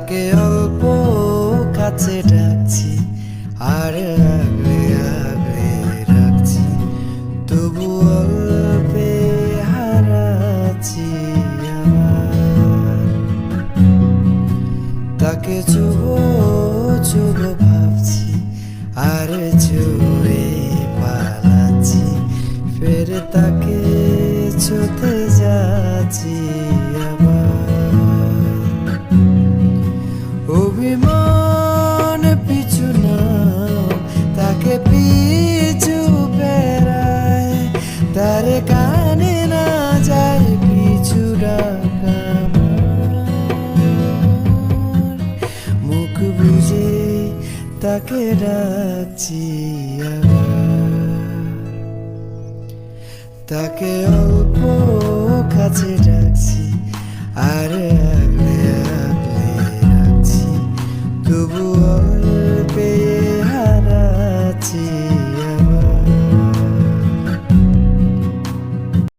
তাকে অল্প কাছে ডাকছি। আর আগলে আগলে রাখছি। তবু অল্পে হারাচ্ছি তাকে চুব চুব ভাবছি, আর ছুঁড়ে পালাচ্ছি। ফের তাকে ছুতে যাচ্ছি। তাকে ডাকছি তাকে অল্প কাছে ডাকছি আর আগলে আগলে রাখছি তবু